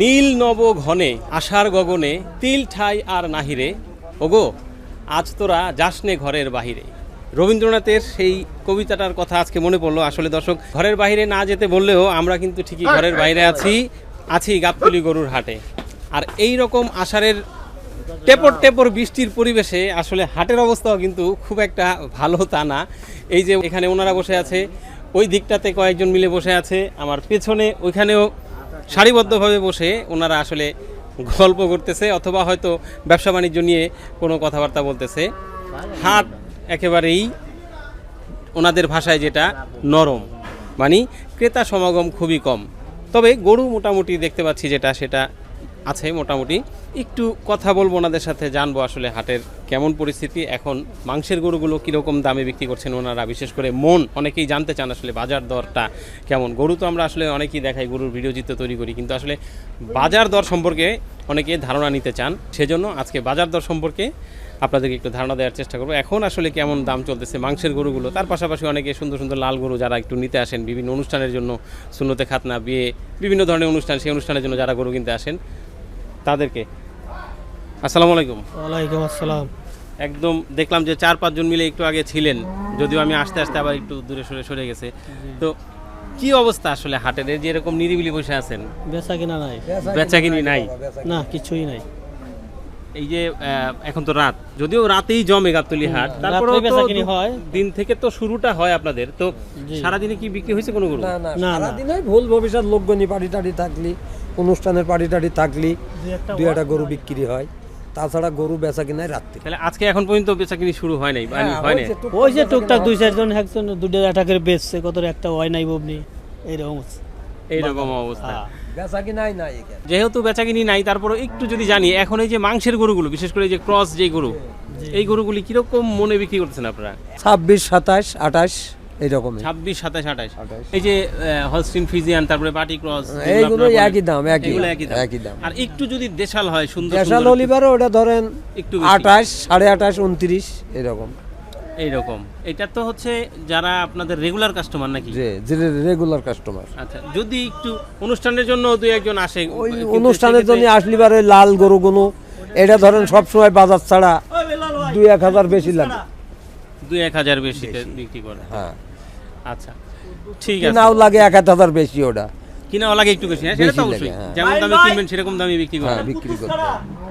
নীল নব ঘনে আশার গগনে, তিল ঠাই আর নাহিরে। ওগো, আজ তোরা যাসনে ঘরের বাহিরে। রবীন্দ্রনাথের সেই কবিতাটার কথা আজকে মনে পড়ল। আসলে দর্শক, ঘরের বাইরে না যেতে বললেও আমরা কিন্তু ঠিকই ঘরের বাইরে আছি আছি গাবতলি গরুর হাটে। আর এই রকম আষাঢ়ের টেপর টেপর বৃষ্টির পরিবেশে আসলে হাটের অবস্থাও কিন্তু খুব একটা ভালো তা না। এই যে এখানে ওনারা বসে আছে, ওই দিকটাতে কয়েকজন মিলে বসে আছে। আমার পেছনে ওইখানেও সারিবদ্ধভাবে বসে ওনারা আসলে গল্প করতেছে অথবা হয়তো ব্যবসা বাণিজ্য নিয়ে কোনো কথাবার্তা বলতেছে। হাত একেবারেই ওনাদের ভাষায় যেটা নরম। মানে ক্রেতা সমাগম খুবই কম। তবে গরু মোটামুটি দেখতে পাচ্ছি যেটা সেটা আছে মোটামুটি। একটু কথা বলব ওনাদের সাথে, জানব আসলে হাটের কেমন পরিস্থিতি, এখন মাংসের গরুগুলো কীরকম দামে বিক্রি করছেন ওনারা, বিশেষ করে মন, অনেকেই জানতে চান আসলে বাজার দরটা কেমন। গরু তো আমরা আসলে অনেকেই দেখাই, গরুর ভিডিও চিত্র তৈরি করি, কিন্তু আসলে বাজার দর সম্পর্কে অনেকে ধারণা নিতে চান, সেজন্য আজকে বাজার দর সম্পর্কে আপনাদেরকে একটু ধারণা দেওয়ার চেষ্টা করব। এখন আসলে কেমন দাম চলতেছে মাংসের গরুগুলো, তার পাশাপাশি অনেকে সুন্দর সুন্দর লাল গরু যারা একটু নিতে আসেন, বিভিন্ন অনুষ্ঠানের জন্য শূন্যতে খাতনা, বিয়ে, বিভিন্ন ধরনের অনুষ্ঠান, সেই অনুষ্ঠানের জন্য যারা গরু কিনতে আসেন তাদেরকে। আসসালামু আলাইকুম। ওয়ালাইকুম আসসালাম। একদম দেখলাম যে চার পাঁচজন মিলে একটু আগে ছিলেন যদিও আমি আস্তে আস্তে আবার একটু দূরে সরে সরে গেছে। তো কি অবস্থা আসলে হাটের? যে এরকম নিরিবিলি বসে আছেন। বেচা কিনা নাই। বেচা কিনি নাই? না কিছুই নাই। এই যে এখন তো রাত। যদিও রাতেই জমে গাবতলি হাট তারপরে হয়। দিন থেকে তো শুরুটা হয় আপনাদের। তো। সারাদিনে কি বিক্রি হয়েছে কোনো গরু? না। সারাদিনে ভুল ভবিষ্যৎ লোকগণি পাড়ি টাড়ি থাকলি অনুষ্ঠানের পাড়ি টাড়ি থাকলি দুই একটা গরু বিক্রি হয়। তাছাড়া গরু বেচা কিনায় রাত্রি। তাহলে আজকে এখন পর্যন্ত বেচা কিনি শুরু হয় নাই মানে হ্যাঁ, হয় নাই? ওই যে টুকটাক দুই চারজন একজন দুটো টাকার বেচছে কত একটা হয় নাই ববনি এইরকম। এইরকম অবস্থা। হ্যাঁ। নাই এখানে। যেহেতু বেচা কিনি নাই তারপরে একটু যদি জানি এখন এই যে মাংসের গরুগুলো বিশেষ করে এই যে ক্রস যে গরু এই গরুগুলি কীরকম মনে বিক্রি করতেছেন আপনারা? ছাব্বিশ সাতাশ আঠাশ এইরকমই। ছাব্বিশ সাতাশ আঠাশ। এই যে হলস্টিন ফিজিয়ান তারপরে বাটি ক্রস এইগুলো একই দাম একই একই দাম। আর একটু যদি দেশাল হয় সুন্দর দেশাল সুন্দর ওটা ধরেন একটু আঠাশ সাড়ে আঠাশ উনত্রিশ এরকম। এইরকম। এটা তো হচ্ছে যারা আপনাদের রেগুলার কাস্টমার নাকি? যে যে রেগুলার কাস্টমার আচ্ছা যদি একটু অনুষ্ঠানের জন্য দুই একজন আসে ওই অনুষ্ঠানের জন্য আসলিবার ওই লাল গরুগুলো এটা ধরেন সবসময় বাজার ছাড়া দুই এক হাজার বেশি লাগে। দুই এক হাজার বেশিতে বিক্রি করে। হ্যাঁ। আচ্ছা ঠিক আছে। নাও লাগে এক হাজার বেশি ওটা। কিনাও লাগে একটু বেশি হ্যাঁ? সেটা তো অবশ্যই। হ্যাঁ। যেমন দামে কিনবেন সেরকম দামে বিক্রি হ্যাঁ করবেন বিক্রি করতে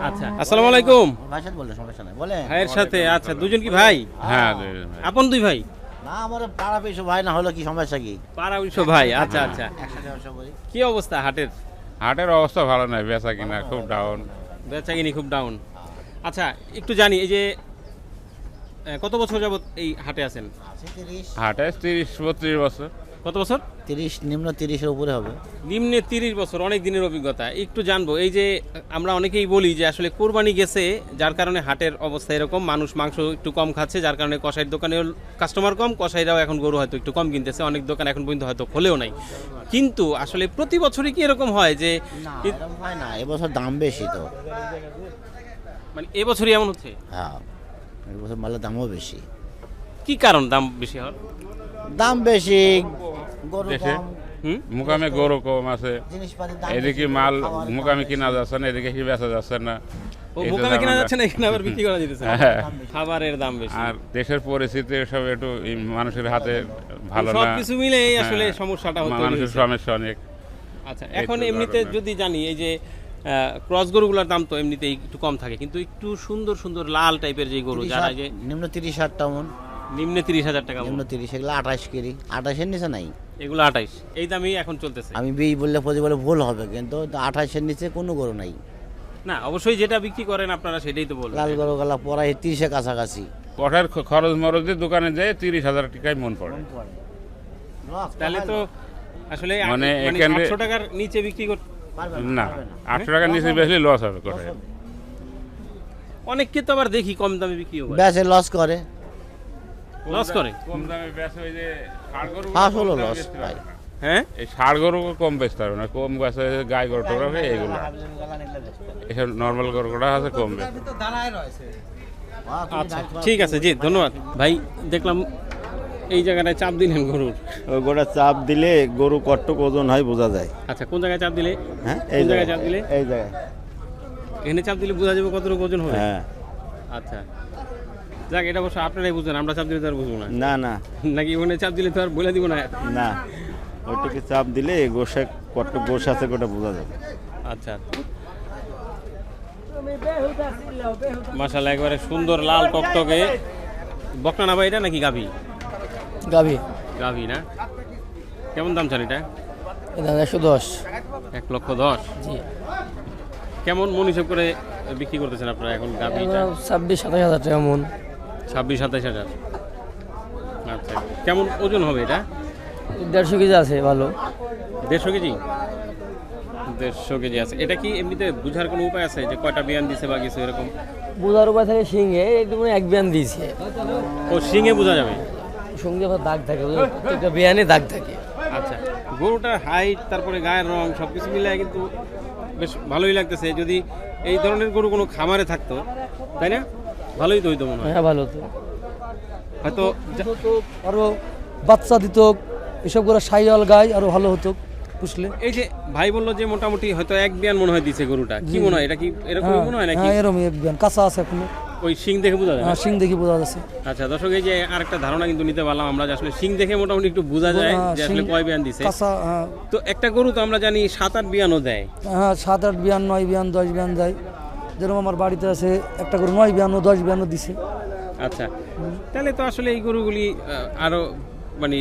আচ্ছা আসসালামু আলাইকুম। ভাইয়ের সাথে বললে সমস্যা নাই বলে ভাইয়ের সাথে আচ্ছা দুজন কি ভাই? হ্যাঁ আপন দুই ভাই? না আমার পাড়া পেয়েছ ভাই না হলো কি সমস্যা কি? পাড়া উৎসব ভাই আচ্ছা আচ্ছা। একসাথে ব্যবসা করি। কি অবস্থা হাটের? হাটের অবস্থা ভালো নয় বেচা কিনা খুব ডাউন বেচাকিনি খুব ডাউন আচ্ছা একটু জানি এই যে কত বছর যাবত এই হাটে আছেন? হাটে তিরিশ বত্রিশ বছর। কত বছর? তিরিশ নিম্ন তিরিশের উপরে হবে। নিম্নে তিরিশ বছর অনেক দিনের অভিজ্ঞতা। একটু জানব এই যে আমরা অনেকেই বলি যে আসলে কোরবানি গেছে যার কারণে হাটের অবস্থা এরকম মানুষ মাংস একটু কম খাচ্ছে যার কারণে কষাইয়ের দোকানেও কাস্টমার কম কষাইরাও এখন গরু হয়তো একটু কম কিনতেছে অনেক দোকান এখন পর্যন্ত হয়তো খোলেও নাই। কিন্তু আসলে প্রতি বছরই কি এরকম হয় যে না হয় না এবছর দাম বেশি তো। মানে এবছরই এমন হচ্ছে? হ্যাঁ এবছর মালের দামও বেশি। কি কারণ দাম বেশি হওয়ার? দাম বেশি দেশে? মুকামে গরু কম আছে। এদিকে মাল মুকামে কিনা যাচ্ছে না এদিকে কি বেচা যাচ্ছে না। ও এই তো বোকামে কেনা ঝামেলা। যাচ্ছে না এখানে আবার বিক্রি করা যেতেছে হ্যাঁ। খাবারের দাম বেশি। আর দেশের পরিস্থিতি সব একটু মানুষের হাতে ভালো না। কিছু মিলে আসলে হ্যাঁ। সমস্যাটা হতো মানুষের সমস্যা অনেক। আচ্ছা এখন এমনিতে যদি জানি এই যে ক্রস গরুগুলোর দাম তো এমনিতেই একটু কম থাকে কিন্তু একটু সুন্দর সুন্দর লাল টাইপের যে গরু যারা যে নিম্ন তিরিশ হাজার টাউন নিম্নে তিরিশ হাজার টাকা নিম্ন তিরিশ এগুলো আঠাশ কেজি। আঠাশের নিচে নাই। এগুলো আঠাইশ। এই দামই এখন চলতেছে। আমি বি বললে প্রতি বলে ভুল হবে কিন্তু আঠাশের নিচে কোনো গরু নাই। না অবশ্যই যেটা বিক্রি করেন আপনারা সেটাই তো বলবেন। লাল গরু গলা পড়াই তিরিশের কাছাকাছি। কঠার খরচ মরচ দিয়ে দোকানে যায় তিরিশ হাজার টাকায় মন পড়ে। তাহলে তো আসলে মানে মানে আটশো টাকার নিচে বিক্রি করতে না আটশো টাকার নিচে বেশি লস হবে কঠার অনেককে তো আবার দেখি কম দামে বিক্রি করে। ব্যাসে লস করে। লস করে? কম দামে বেচে ওই যে গরু হলো লস ভাই। হ্যাঁ? এই ষাড় গরু কম বেচতে পারবে না কম গাছে গাই গরু টোরা এইগুলো। এসব নর্মাল গরুটা আছে কম আচ্ছা ঠিক আছে জি ধন্যবাদ। ভাই দেখলাম এই জায়গাটায় চাপ দিলেন গরুর। গোটা চাপ দিলে গরু কট্টক ওজন হয় বোঝা যায়। আচ্ছা কোন জায়গায় চাপ দিলে? হ্যাঁ কোন জায়গায় চাপ দিলে? এই জায়গায়। এখানে চাপ দিলে বোঝা যাবে কতটুকু ওজন হবে। হ্যাঁ। আচ্ছা। যাক এটা অবশ্য আপনারাই বুঝবেন আমরা চাপ দিলে তো আর বুঝব না। না না। নাকি ওখানে চাপ দিলে তো আর বলে দিব না? না ওইটুকু চাপ দিলে গোসে কট্টক গোস আছে গোটা বোঝা যাবে। আচ্ছা মাশাল্লাহ একবারে সুন্দর লাল টকটকে বকনা না ভাই এটা নাকি গাভি? গাবি গাভি না? কেমন দাম চান এটা? এটা একশো দশ। এক লক্ষ দশ? জি। কেমন মন হিসেব করে বিক্রি করতেছেন আপনারা এখন গাভিটা? ছাব্বিশ সাতাশ হাজার টাকা মন। ছাব্বিশ সাতাইশ হাজার। আচ্ছা কেমন ওজন হবে এটা? দেড়শো কেজি আছে ভালো। দেড়শো কেজি? দেড়শো কেজি আছে। এটা কি এমনিতে বুঝার কোনো উপায় আছে যে কয়টা বিয়ান দিছে বা কিছু এরকম? বোঝার উপায় থাকে মানে এক বিয়ান দিয়েছে। ও শিঙে বোঝা যাবে? সঙ্গে আবার দাগ থাকে একটা বিয়ানে দাগ থাকে। আচ্ছা গরুটার হাইট তারপরে গায়ের রং সব কিছু মিলে কিন্তু বেশ ভালোই লাগতেছে। যদি এই ধরনের গরু কোনো খামারে থাকতো তাই না? ভালোই তো হইতো মনে হয়। হ্যাঁ ভালো তো। হয়তো আরও বাচ্চা দিত এসব করে গাই আরও ভালো হতো পুষলে এই যে ভাই বলল যে মোটামুটি হয়তো এক বিয়ান মনে হয় দিছে গরুটা। কি মনে হয়? এটা কি এরকম মনে হয় নাকি? হ্যাঁ এরকম এক বিয়ান কাঁচা আছে এখনও। ওই শিং দেখে বোঝা যায়? হ্যাঁ সিং দেখি বোঝা যাচ্ছে। আচ্ছা দর্শক এই যে আরেকটা ধারণা কিন্তু নিতে পারলাম আমরা আসলে শিং দেখে মোটামুটি একটু বোঝা যায় হ্যাঁ, যে আসলে কয় বিয়ান দিছে। কাঁচা হ্যাঁ। তো একটা গরু তো আমরা জানি সাত আট বিয়ানও দেয়। হ্যাঁ সাত আট বিয়ান নয় বিয়ান দশ বিয়ান দেয়। যেরকম আমার বাড়িতে আছে একটা গরু নয় বিয়ানো দশ বিয়ানো দিছে। আচ্ছা। তাহলে তো আসলে এই গরুগুলি আরও মানে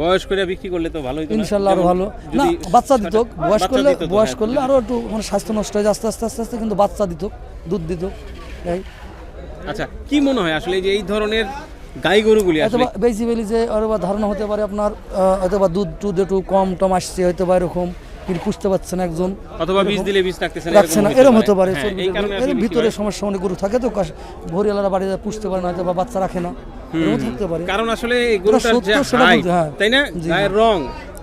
বয়স করে বিক্রি করলে তো ভালোই ইনশাল্লাহ আরও ভালো। না বাচ্চা দিত বয়স করলে বয়স করলে। আরও একটু মানে স্বাস্থ্য নষ্ট হয়ে যায় আস্তে আস্তে আস্তে আস্তে কিন্তু বাচ্চা দিত দুধ দিত এই। আচ্ছা কি মনে হয় আসলে এই যে এই ধরনের গাই গরুগুলি আসলে? বেশি বেলি যে অথবা ধারণা হতে পারে আপনার অথবা দুধ টুধ একটু কম টম আসছে হয়তো বা এরকম। কিন্তু পুষতে পারছে না একজন। অথবা বীজ দিলে বীজ রাখতেছে রাখছে না এরকম হতে পারে। হ্যাঁ, এর ভিতরে সমস্যা অনেক গরু থাকে তো ভোরিয়ালারা বাড়িতে পুষতে পারে না হয়তো বা বাচ্চা রাখে না। এরকম থাকতে পারে। কারণ আসলে গরুটার যে বলতে, হ্যাঁ। তাই না? গায়ের রং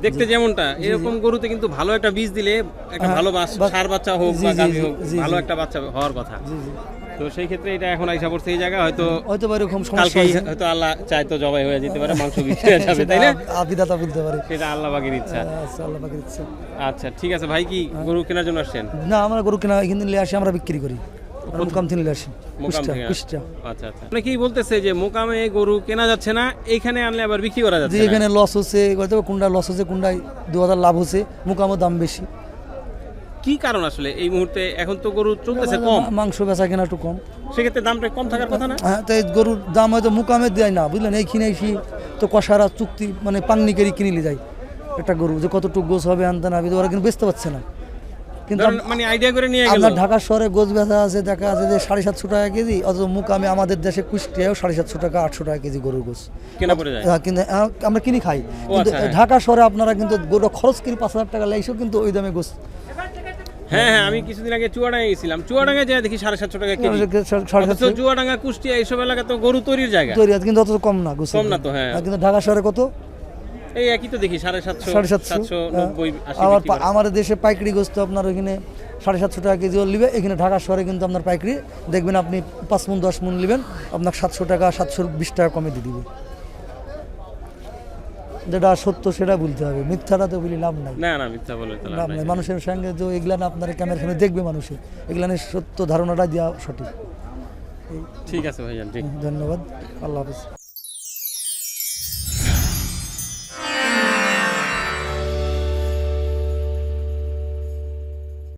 দেখতে যেমনটা। এরকম গরুতে কিন্তু ভালো একটা বীজ দিলে একটা হ্যাঁ, ভালো ষাঁড় বাচ্চা হোক বা গাভী হোক ভালো একটা বাচ্চা হওয়ার কথা। তো সেই ক্ষেত্রে এটা এখন আইসা পড়ছে এই জায়গা হয়তো হয়তো এরকম সমস্যা হয়তো আল্লাহ চায় তো জবাই হয়ে যেতে পারে মাংস বিক্রি হয়ে যাবে তাই না? আবিদাতা বলতে পারে। সেটা আল্লাহ বাগের ইচ্ছা। আচ্ছা আল্লাহ পাকের ইচ্ছা। আচ্ছা ঠিক আছে ভাই কি গরু কেনার জন্য আসছেন? না আমরা গরু কেনা এখান থেকে নিয়ে আসি আমরা বিক্রি করি। মোকাম থেকে নিয়ে আসি। আচ্ছা আচ্ছা। অনেকেই বলতেছে যে মোকামে গরু কেনা যাচ্ছে না এইখানে আনলে আবার বিক্রি করা যাচ্ছে এখানে লস হচ্ছে কুন্ডা লস হচ্ছে কুন্ডায় দু হাজার লাভ হচ্ছে মোকামের দাম বেশি। কি কারণ আসলে? এই মুহূর্তে এখন তো গরু চলতেছে কম। মাংস বেচা কেনা একটু কম। সেক্ষেত্রে দামটা কম থাকার কথা না? হ্যাঁ তাই গরুর দাম হয়তো মুকামে দেয় না বুঝলেন? এই কিনে এসি তো কষারা চুক্তি মানে পান্নিকেরই কিনে যায় একটা গরু যে কতটুকু গোছ হবে আনতে না ওরা কিন্তু বেচতে পারছে না। কিন্তু মানে আইডিয়া করে নিয়ে গেল। ঢাকা শহরে গোছ বেচা আছে দেখা আছে যে সাড়ে সাতশো টাকা কেজি অথচ মুকামে আমাদের দেশে কুষ্টিয়াও সাড়ে সাতশো টাকা আটশো টাকা কেজি গরুর গোছ। কেনা পড়ে যায়। হ্যাঁ, কিন্তু আমরা কিনে খাই। কিন্তু আচ্ছা। ঢাকা শহরে আপনারা কিন্তু গরু খরচ কিনে পাঁচ হাজার টাকা লাইসেও কিন্তু ওই দামে গোছ হ্যাঁ হ্যাঁ আমি কিছুদিন আগে চুয়াডাঙ্গায় গেছিলাম। চুয়াডাঙ্গায় যাই দেখি সাড়ে সাতশো টাকা কেজি। অথচ চুয়াডাঙ্গা কুষ্টিয়া এইসব এলাকা তো গরু তৈরির জায়গা। তৈরি কিন্তু অত কম না কম না তো, হ্যাঁ। কিন্তু ঢাকা শহরে কত? এই একই তো দেখি সাড়ে সাতশো সাড়ে সাতশো হ্যাঁ। আবার। আমাদের দেশে পাইকারি গোস্ত আপনার ওইখানে সাড়ে সাতশো টাকা কেজিও নেবে। এখানে ঢাকা শহরে কিন্তু আপনার পাইকারি। দেখবেন আপনি পাঁচ মন দশ মন নেবেন। আপনার সাতশো টাকা সাতশো বিশ টাকা কমে দিয়ে দিবে। যেটা সত্য সেটা বলতে হবে। মিথ্যাটা তো বলি লাভ নাই। না না মিথ্যা বলে তো লাভ নাই। নাই। মানুষের সঙ্গে যে এগুলা না আপনার ক্যামেরার সামনে দেখবে মানুষে। এগুলানের সত্য ধারণাটা দেওয়া সঠিক। ঠিক আছে ভাইজান ঠিক। ধন্যবাদ। আল্লাহ হাফিজ।